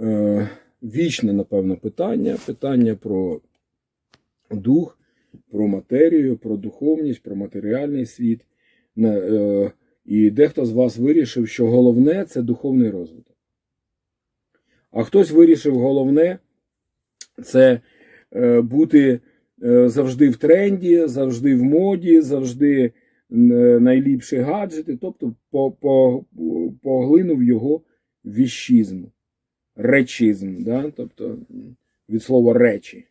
е, вічне, напевно, питання. Питання про дух, про матерію, про духовність, про матеріальний світ. Е, І дехто з вас вирішив, що головне це духовний розвиток. А хтось вирішив, головне це е, бути завжди в тренді, завжди в моді, завжди найліпші гаджети, тобто по, по, поглинув його віщизм, речизм, да? тобто від слова речі.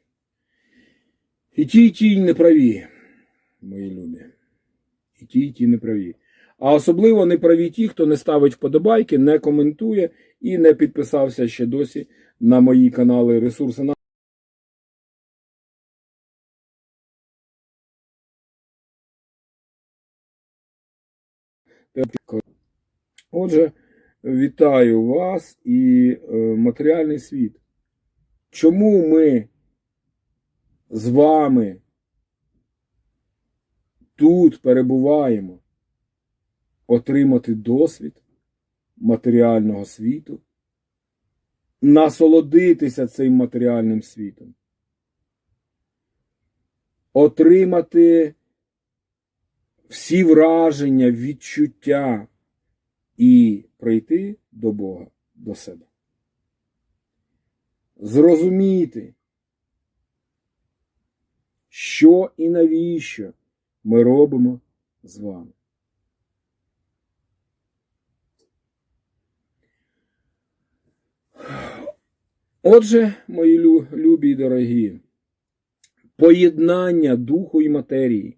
І ті, і ті не праві, мої любі. І ті, і ті не праві. А особливо не праві ті, хто не ставить вподобайки, не коментує і не підписався ще досі на мої канали ресурси. Отже, вітаю вас і е, матеріальний світ. Чому ми з вами тут перебуваємо? Отримати досвід матеріального світу, насолодитися цим матеріальним світом, отримати всі враження, відчуття і прийти до Бога, до себе. Зрозуміти, що і навіщо ми робимо з вами. Отже, мої любі і дорогі, поєднання духу і матерії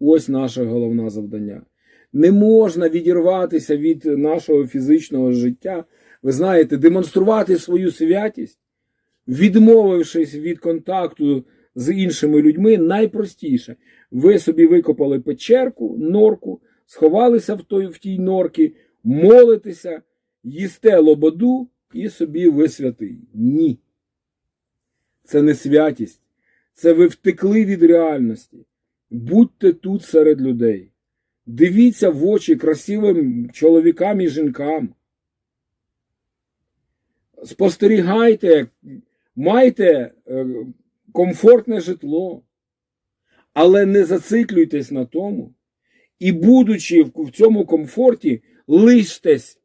ось наше головне завдання. Не можна відірватися від нашого фізичного життя. Ви знаєте, демонструвати свою святість, відмовившись від контакту з іншими людьми, найпростіше. Ви собі викопали печерку, норку, сховалися в, той, в тій норці, молитеся, їсте лободу і собі ви святий. Ні. Це не святість. Це ви втекли від реальності. Будьте тут серед людей. Дивіться в очі красивим чоловікам і жінкам. Спостерігайте, майте е, комфортне житло, але не зациклюйтесь на тому. І, будучи в в цьому комфорті, лиштесь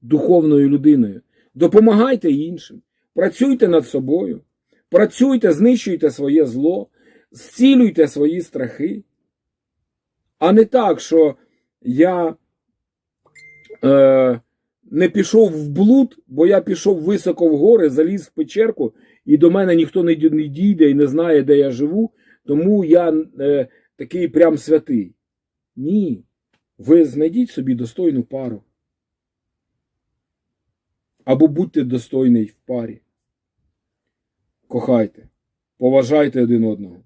духовною людиною. Допомагайте іншим, працюйте над собою, працюйте, знищуйте своє зло, зцілюйте свої страхи. А не так, що я е, не пішов в блуд, бо я пішов високо в гори, заліз в печерку, і до мене ніхто не дійде і не знає, де я живу, тому я е, такий прям святий. Ні. Ви знайдіть собі достойну пару. Або будьте достойний в парі. Кохайте, поважайте один одного.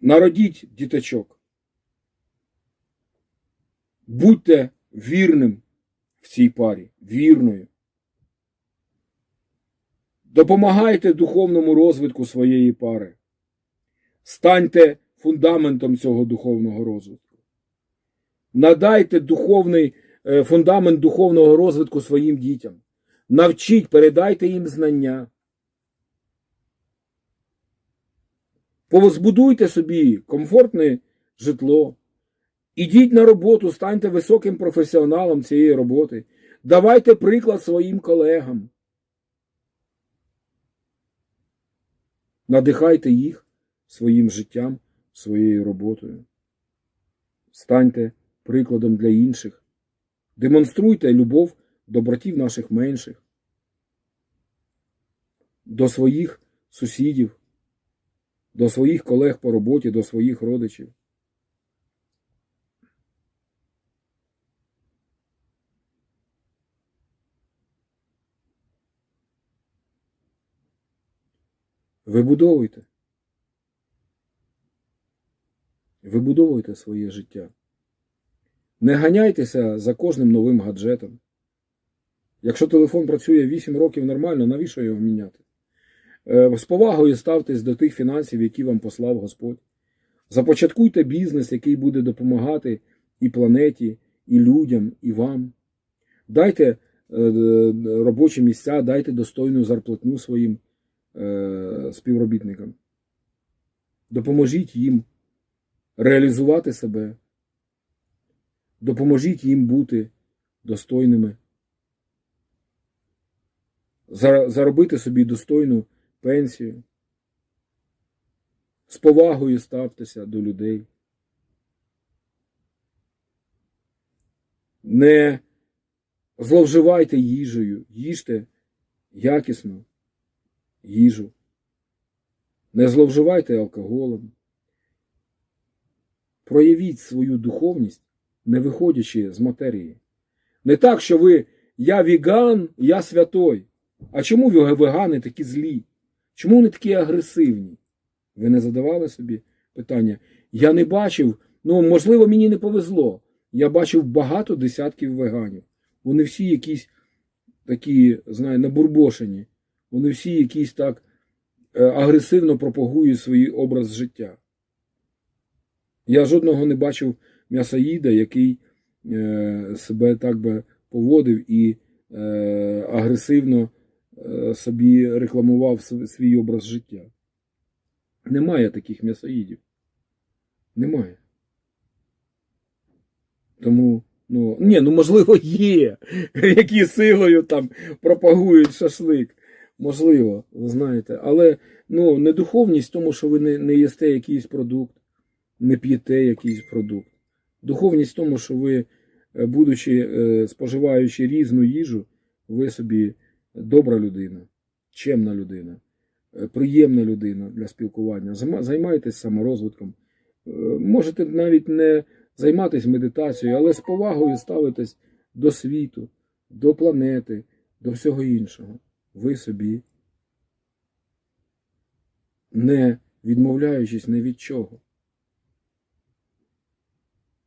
Народіть діточок. Будьте вірним в цій парі, вірною. Допомагайте духовному розвитку своєї пари. Станьте фундаментом цього духовного розвитку. Надайте духовний е, фундамент духовного розвитку своїм дітям. Навчіть, передайте їм знання. Позбудуйте собі комфортне житло. Ідіть на роботу, станьте високим професіоналом цієї роботи. Давайте приклад своїм колегам. Надихайте їх своїм життям, своєю роботою. Станьте прикладом для інших. Демонструйте любов до братів наших менших, до своїх сусідів, до своїх колег по роботі, до своїх родичів. Вибудовуйте. Вибудовуйте своє життя. Не ганяйтеся за кожним новим гаджетом. Якщо телефон працює 8 років нормально, навіщо його міняти? Е, З повагою ставтесь до тих фінансів, які вам послав Господь. Започаткуйте бізнес, який буде допомагати і планеті, і людям, і вам. Дайте е, робочі місця, дайте достойну зарплатню своїм е, співробітникам. Допоможіть їм реалізувати себе. Допоможіть їм бути достойними. Заробити собі достойну пенсію. З повагою ставтеся до людей. Не зловживайте їжею, їжте якісну їжу. Не зловживайте алкоголем. Проявіть свою духовність, не виходячи з матерії. Не так, що ви я віган, я святой. А чому вегани такі злі? Чому вони такі агресивні? Ви не задавали собі питання? Я не бачив, ну можливо, мені не повезло. Я бачив багато десятків веганів. Вони всі якісь такі, знаю, набурбошені. Вони всі якісь так е, агресивно пропагують свій образ життя. Я жодного не бачив м'ясоїда, який е, себе так би поводив і е, агресивно собі рекламував свій образ життя. Немає таких м'ясоїдів. Немає. Тому, ну, ні, ну можливо, є, які силою там пропагують шашлик. Можливо, знаєте. Але ну, не духовність в тому, що ви не, не їсте якийсь продукт, не п'єте якийсь продукт. Духовність в тому, що ви, е, будучи е, споживаючи різну їжу, ви собі добра людина, чемна людина, е, приємна людина для спілкування. Займа- Займайтесь саморозвитком. Можете навіть не займатися медитацією, але з повагою ставитесь до світу, до планети, до всього іншого. Ви собі, не відмовляючись ні від чого,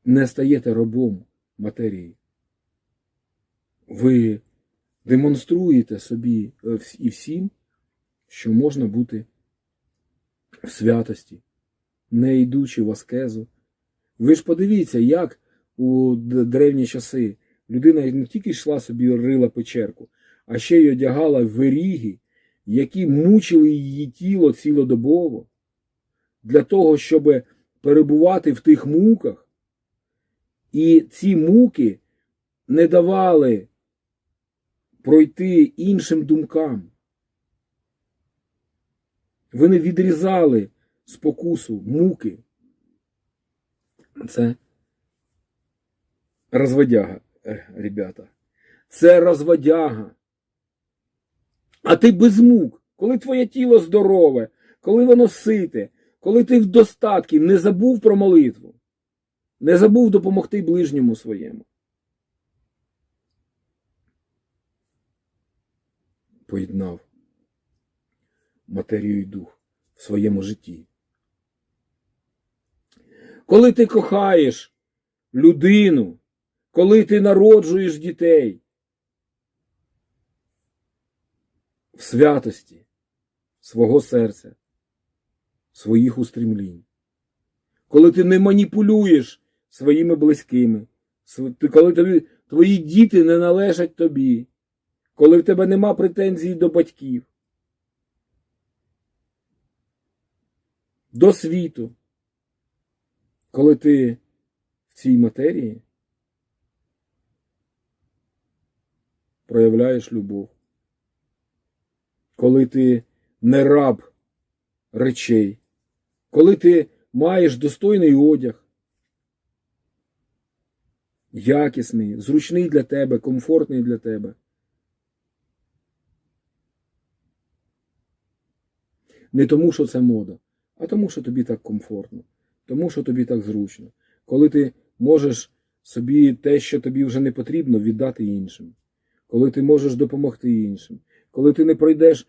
не стаєте рабом матерії. Ви демонструєте собі е, і всім, що можна бути в святості, не йдучи в аскезу. Ви ж подивіться, як у древні часи людина не тільки йшла собі рила печерку, а ще й одягала виріги, які мучили її тіло цілодобово, для того, щоб перебувати в тих муках, і ці муки не давали пройти іншим думкам. Вони відрізали спокусу, муки. Це розводяга, е, ребята. Це розводяга. А ти без мук, коли твоє тіло здорове, коли воно сите, коли ти в достатку, не забув про молитву, не забув допомогти ближньому своєму. Поєднав матерію і дух в своєму житті. Коли ти кохаєш людину, коли ти народжуєш дітей в святості свого серця, своїх устремлінь, коли ти не маніпулюєш своїми близькими, коли тобі, твої діти не належать тобі, коли в тебе нема претензій до батьків, до світу, коли ти в цій матерії проявляєш любов, коли ти не раб речей, коли ти маєш достойний одяг, якісний, зручний для тебе, комфортний для тебе. Не тому, що це мода, а тому, що тобі так комфортно, тому, що тобі так зручно. Коли ти можеш собі те, що тобі вже не потрібно, віддати іншим, коли ти можеш допомогти іншим, коли ти не пройдеш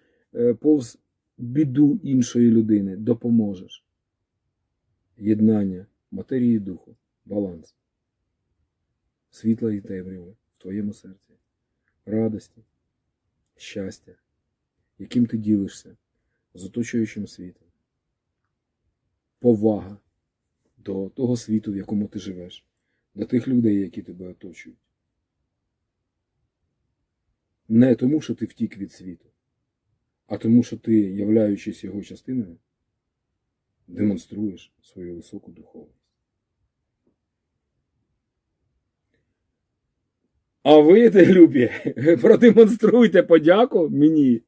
повз біду іншої людини, допоможеш. Єднання матерії духу, баланс, світла і темряви в твоєму серці, радості, щастя, яким ти ділишся з оточуючим світом, повага до того світу, в якому ти живеш, до тих людей, які тебе оточують. не тому, що ти втік від світу, а тому, що ти, являючись його частиною, демонструєш свою високу духовність. А ви, те любі, продемонструйте подяку мені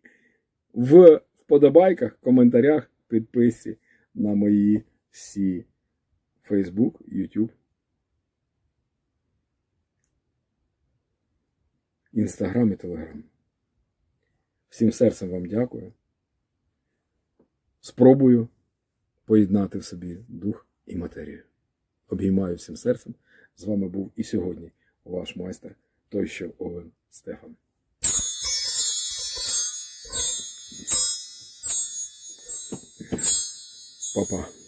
в вподобайках, коментарях, підписці на мої всі Facebook, YouTube, Instagram і Telegram. Всім серцем вам дякую. Спробую поєднати в собі дух і матерію. Обіймаю всім серцем. З вами був і сьогодні ваш майстер, той, що Овен Стефан. Па-па.